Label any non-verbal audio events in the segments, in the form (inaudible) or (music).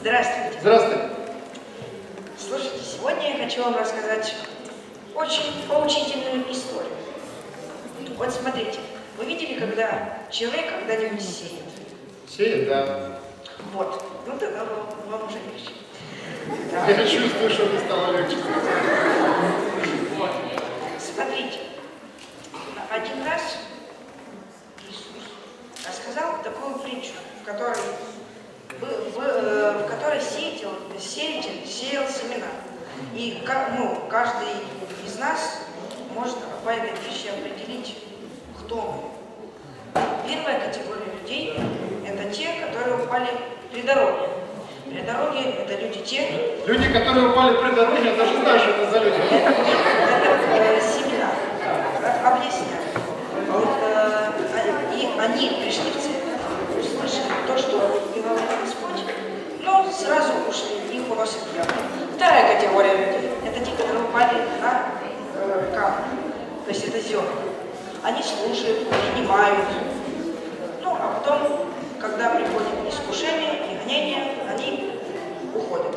Здравствуйте. Здравствуйте. Слушайте, сегодня я хочу вам рассказать очень поучительную историю. Вот смотрите, вы видели, когда человек когда-нибудь сеет? Сеет, да. Вот. Ну тогда вам, вам уже легче. (laughs) Я чувствую, что мне стало легче. Смотрите, один раз Иисус рассказал такую притчу, в которой, в, э, в которой сеятель, сеятель сеял семена. И ну, каждый из нас может по этой притче определить, кто мы. Первая категория людей – это те, которые упали при дороге. При дороге – это люди те, Люди, которые упали при дороге, я даже знаю, что это за люди. это, это э, семена. Э, Объясняю. Вот, э, и они пришли в церковь, услышали то, что говорил Господь, но сразу ушли, их уносят прямо. Вторая категория людей – это те, которые упали на э, камни, то есть это зерна. Они слушают, принимают, ну, а потом, когда приходит искушение и гонение, они уходят.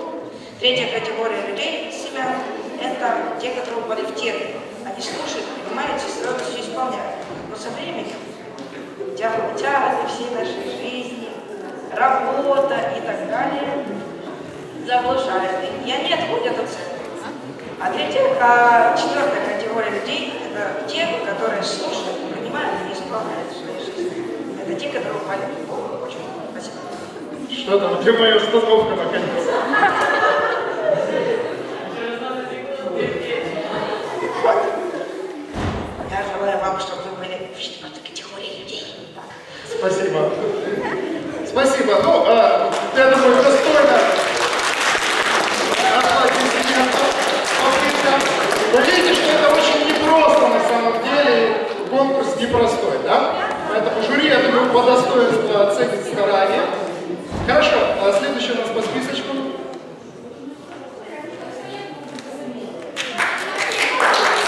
Третья категория людей, семян, это те, которые упали в термин. Они слушают, принимают и сразу все исполняют. Но со временем тяготы, тяготы всей нашей жизни, работа и так далее заблуждают. И они отходят от церкви. А третья, а четвертая категория людей – это те, которые слушают, принимают Это те, которые упали в Бога. Очень спасибо. Что там, где моя установка наконец? Я желаю вам, чтобы вы были в четвертой категории людей. Спасибо. Спасибо. Ну, а, я думаю, достойно аплодисментов. Попытка. Вы видите, что это очень непросто на самом деле. Конкурс непростой, да? Поэтому жюри, я думаю, по достоинству оценит старание. Хорошо, у нас по списочку.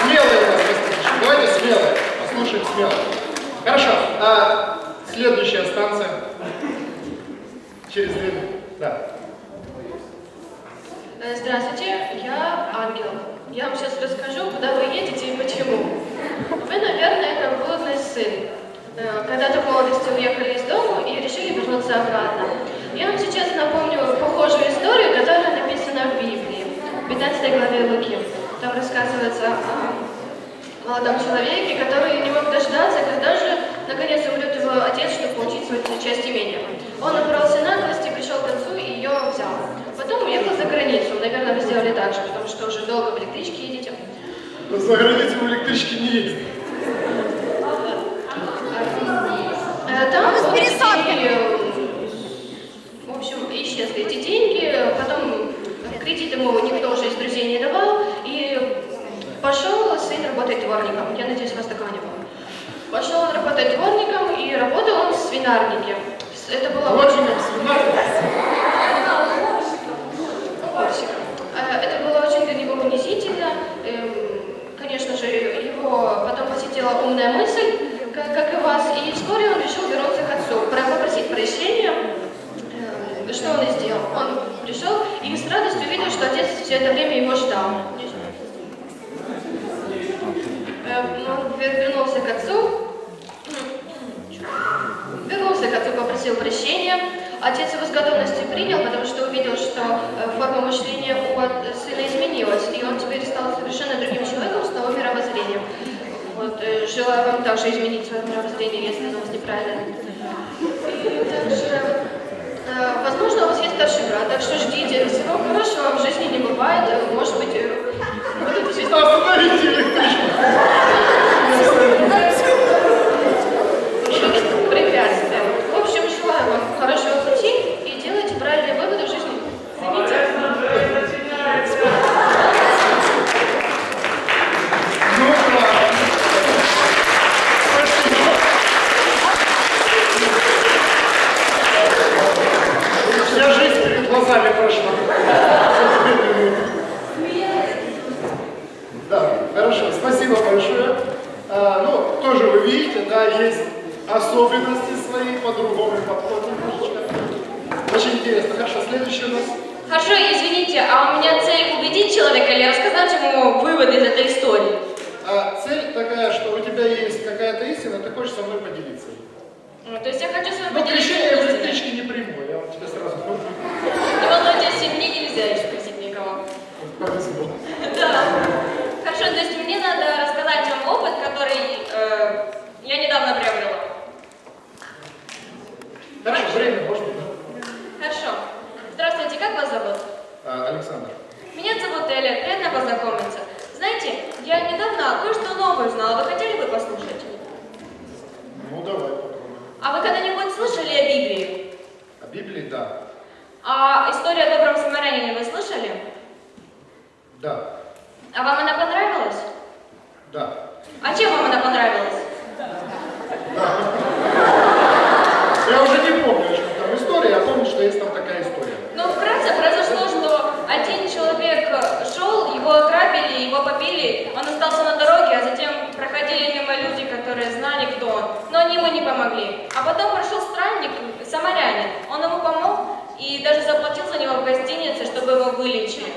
Смелые у нас по списочку. Давайте смелые. Послушаем смело. Хорошо. А следующая станция. Через две. Да. Э, Здравствуйте, я Ангел. Я вам сейчас расскажу, куда вы едете и почему. Вы, наверное, как блудный сын. Э, Когда-то в молодости уехали из дома и решили вернуться обратно. Я вам сейчас напомню похожую историю, которая написана в Библии, в 15 главе Луки. Там рассказывается о молодом человеке, который не мог дождаться, когда же наконец умрет его отец, чтобы получить свою часть имения. Он набрался наглости, пришел к отцу и ее взял. Потом уехал за границу. Наверное, вы сделали так же, потому что уже долго в электричке едете. За границей в электричке не ездит. Э, Там Ну, с пересадками. деньги, э, в общем, исчезли эти деньги, потом кредит ему никто уже из друзей не давал, и пошел сын работать дворником. Я надеюсь, у вас такого не было. Пошел он работать дворником, и работал он в свинарнике. С- Это было очень... Дворником, свинарником. Корсика. Э, Это было очень для него унизительно. Эм, Конечно же, его потом посетила умная мысль, как, и вас, и вскоре он решил вернуться к отцу, про- попросить прощения. Эм, Что он и сделал? Он пришел и с радостью увидел, что отец все это время его ждал. Эм, Он вер- вернулся к отцу, Вернулся к отцу, попросил прощения. Отец его с готовностью принял, потому что увидел, что э, форма мышления у сына изменилась, и он теперь стал совершенно другим человеком с новым мировоззрением. Вот, э, желаю вам также изменить свое мировоззрение, если оно у вас неправильно. И также, э, возможно, у вас есть старший брат, так что ждите. Всего хорошего в жизни не бывает. Может быть, э, будете жить- Остановите электричку. препятствия. В общем, желаю вам хорошего пути и делайте правильные выводы в жизни. Цените. Ну, да. Спасибо. Вся жизнь перед глазами прошла. Да, хорошо, спасибо большое. А, ну, тоже вы есть особенности свои, по-другому подход немножечко. Очень интересно. Хорошо, следующий у нас. Хорошо, извините, а у меня цель убедить человека или рассказать ему выводы из этой истории? А, цель такая, что у тебя есть какая-то истина, ты хочешь со мной поделиться. Ну, то есть я хочу с вами Ну, поделиться крещение в электричке не прямое, я вам тебе сразу говорю. Не волнуйтесь, мне нельзя искусить никого. Повезло. (laughs) Да. Хорошо, то есть мне надо рассказать вам опыт, который э, я недавно приобрела. Хорошо, время можно, да? Хорошо. Здравствуйте, как вас зовут? А, Александр. Меня зовут Эля, приятно познакомиться. Знаете, я недавно кое-что новое узнала, вы хотели бы послушать? Ну, давай попробуем. А вы когда-нибудь слышали о Библии? О Библии, да. А историю о добром самарянине вы слышали? Да. А вам она понравилась? Да. А чем вам она понравилась? Я уже не помню, что там история, я помню, что есть там такая история. Ну, вкратце произошло, что один человек шел, его ограбили, его побили, он остался на дороге, а затем проходили мимо люди, которые знали, кто он, но они ему не помогли. А потом прошел странник, самарянин, он ему помог и даже заплатил за него в гостинице, чтобы его вылечили.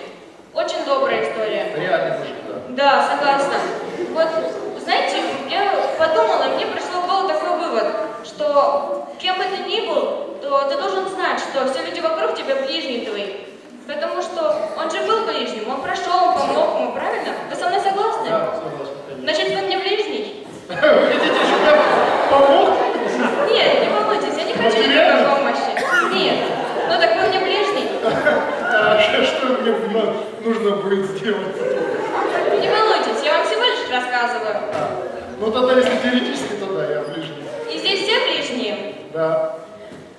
Очень добрая история. Реальный мужик, да. Да, согласна. Вот, знаете, я подумала, мне пришло в голову такой вывод, что кем бы ты ни был, то ты должен знать, что все люди вокруг тебя ближние твои. Потому что он же был ближним, он прошел, он помог ему, правильно? Вы со мной согласны? Да, конечно. Значит, вы мне ближний? (laughs) Вы хотите, чтобы я помог? Нет, не волнуйтесь, я не хочу никакой помощи. Нет. Ну так вы мне ближний? А что, что мне ну, нужно будет сделать? Не волнуйтесь, я вам всего лишь рассказываю. Ну тогда, если теоретически, то да, я ближний. И здесь все ближние? Да.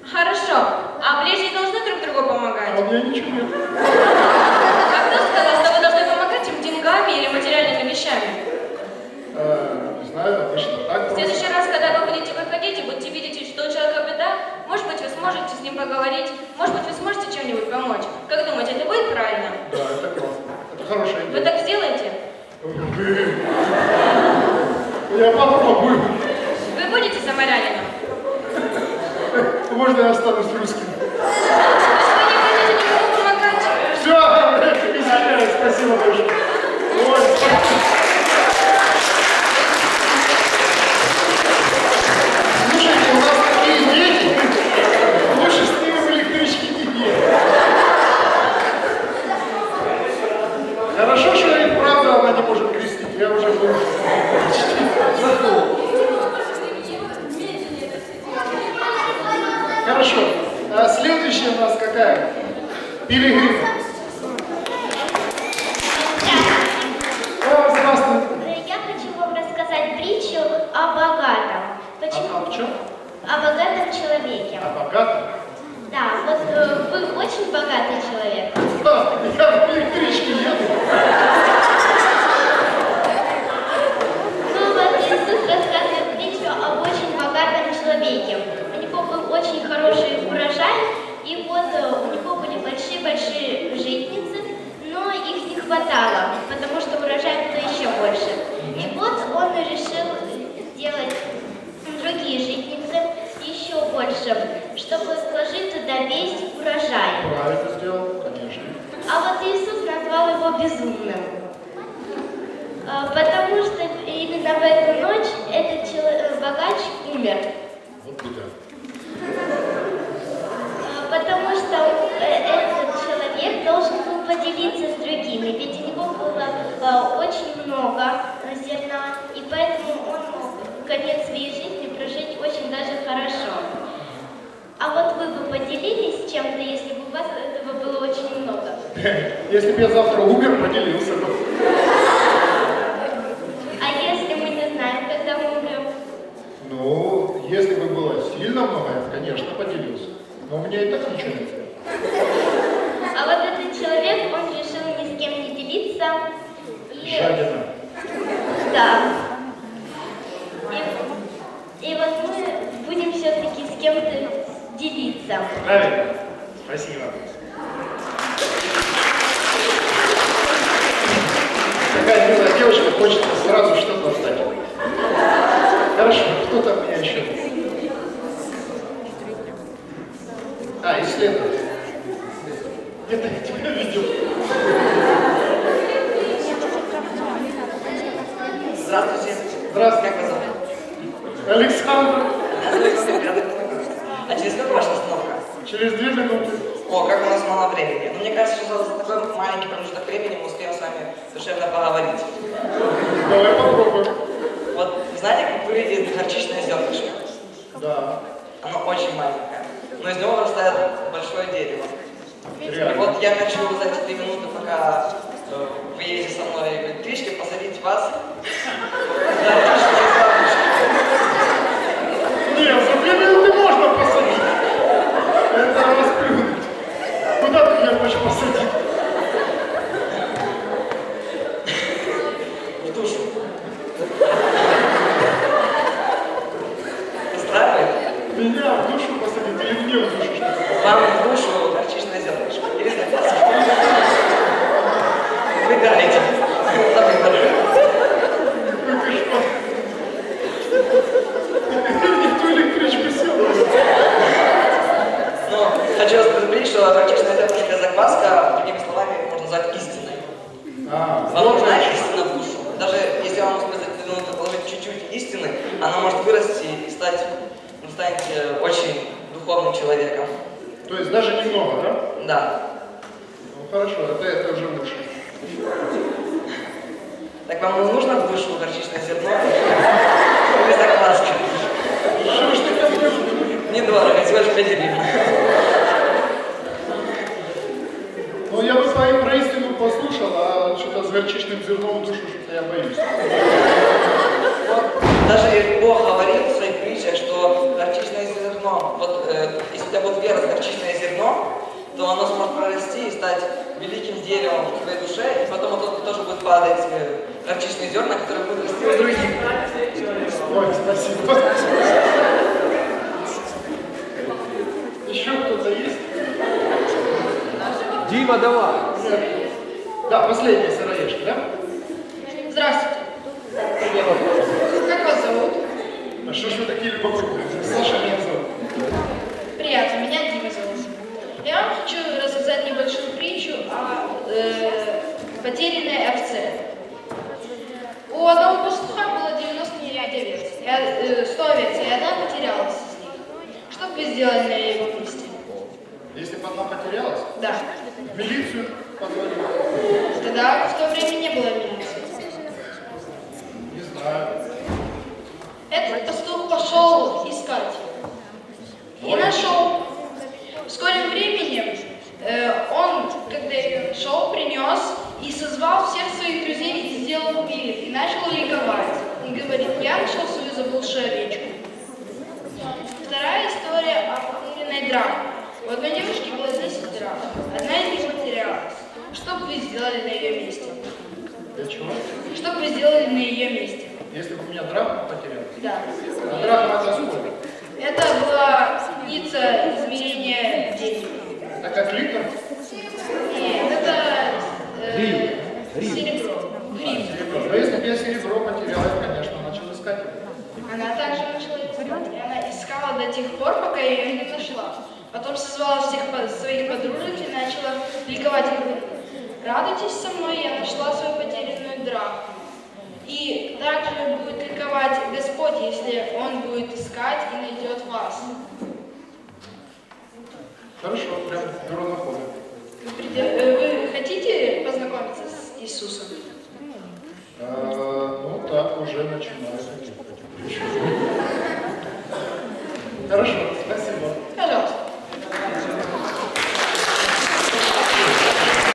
Хорошо. А ближние должны друг другу помогать? А у меня ничего нет. А кто сказал, что вы должны помогать им деньгами или материальными вещами? Э, не знаю, обычно так В следующий раз, когда вы будете выходить и будете видеть, что у человека беда, может быть, вы сможете с ним поговорить, может быть, вы сможете чем-нибудь помочь. Как думаете, это будет правильно? Да, это классно. Хорошая Вы идея. так сделаете? Я попробую. Вы будете самарянином? Можно я останусь русским? Вы не никому помогать? Все, извиняюсь, спасибо большое. Ой, спасибо. Слушайте, у нас такие дети, лучше с ними в электричке не ехать. Хорошо, что и правда она не может крестить, я уже был почти готов. Хорошо. А следующая у нас какая? Пилигрим. О, здравствуй. Я хочу вам рассказать притчу о богатом. А, Почему? а в чем? О богатом человеке. А богатый? Да, вот э, вы очень богатый человек. Да, я в электричке еду. Ну вот Иисус рассказывает притчу об очень богатом человеке. У него был очень хороший урожай, и вот э, у него были большие-большие житницы, но их не хватало, потому что урожай было еще больше. И вот он решил сделать другие житницы еще больше, чтобы сложить туда весь урожай. Правильно сделал, конечно. А вот Иисус назвал его безумным. А, Потому что именно в эту ночь этот чело- э, богач умер. Вот беда. А, Потому что э, этот человек должен поделиться с другими, ведь у него было а, очень много зерна, и поэтому он мог конец своей жизни прожить очень даже хорошо. А вот вы бы поделились чем-то, если бы у вас этого было очень много? (laughs) Если бы я завтра умер, поделился бы. А если мы не знаем, когда мы умрем? Ну, если бы было сильно много, я, конечно, поделился. Но у меня и так ничего нет. А вот этот человек, он решил ни с кем не делиться. И, Жадина. да. И, и вот мы будем все-таки с кем-то делиться. Правильно. Спасибо. Такая милая девушка хочет сразу что-то стать. Хорошо, кто там меня еще? А, исследователь. Где-то я тебя видел. Здравствуйте. Здравствуйте. Как вас зовут? Александр, познакомиться. А через сколько ваша остановка? через две минуты. О, как у нас мало времени. Ну, мне кажется, что за такой маленький промежуток времени мы успеем с вами душевно поговорить. Давай попробуем. Вот, знаете, как выглядит горчичное зернышко? Да, Оно очень маленькое, но из него вырастает большое дерево. И реально. вот я хочу за эти три минуты, пока э, вы едете со мной в электричке, посадить вас на горчичное зернышко. Нет, за две минуты можно посадить. Это расплюнуть. Куда ты меня хочешь посадить? В душу. Устраивает? Меня в душу посадить или мне в душу? что-то? Вам в душу горчичное зернышко. Или запястье. Выбирайте. На выбор. Не в ту электричку сел. Но хочу вас предупредить, что горчичное зернышко и закваска, другими словами, можно назвать истиной. А, нужна истина в душу. Даже если вам минуты положить чуть-чуть истины, она может вырасти и стать, вы станете очень духовным человеком. то есть даже немного, да? Да. Ну хорошо, это, это уже лучше. Так вам не нужно в душу горчичное зерно? Ко мне? Недорого, всего лишь 5 гривен. Ну я бы твою про истину послушал, а что-то с горчичным зерном душу что-то я боюсь. Вот, даже Бог говорил в своих притчах, что горчичное зерно, вот э, если у тебя будет вера в горчичное зерно, то оно сможет прорасти и стать великим деревом в твоей душе, и потом оттуда тоже будет падать э, горчичные зерна, которые будут расти у других. Ой, спасибо. Еще кто-то есть? Дима, давай. Да, последний сыроежка, да? Здравствуйте. Как вас зовут? А что ж вы такие любопытные? Саша меня зовут. Приятно, меня Дима зовут. Я вам хочу рассказать небольшую притчу о э, потерянной овце. У одного пастуха было 99 овец, и, э, 100 овец, и одна потерялась из них. Что бы вы сделали на его месте? Если бы одна потерялась, Да. в милицию. Тогда в то время не было милиции. Не знаю. Этот пастух пошел искать. И нашел. В скором времени э, он, когда нашел, принес и созвал всех своих друзей и сделал пир, и начал ликовать. И говорит, я нашел свою заблудшую овечку. Вторая история о похмуренной драке. У одной девушки было 10 драк. Одна из них потерялась. Что бы вы сделали на ее месте? Для чего? Что бы вы сделали на ее месте? Если бы у меня драхма потерялась. Да. А драхма это сколько? Это была единица измерения денег. Это как литр? Нет, это э. Гривен. серебро. Гривен. Серебро. Но если бы я серебро потерял, я, конечно, начал искать его. Она также начала искать. И она искала до тех пор, пока ее не нашла. Потом созвала всех своих подружек и начала ликовать оставайтесь со мной, я нашла свою потерянную драку. И также будет ликовать Господь, если Он будет искать и найдет вас. Хорошо, прям бюро находа. Вы, э, вы хотите познакомиться с Иисусом? А, ну так, уже начинается. Хорошо, спасибо.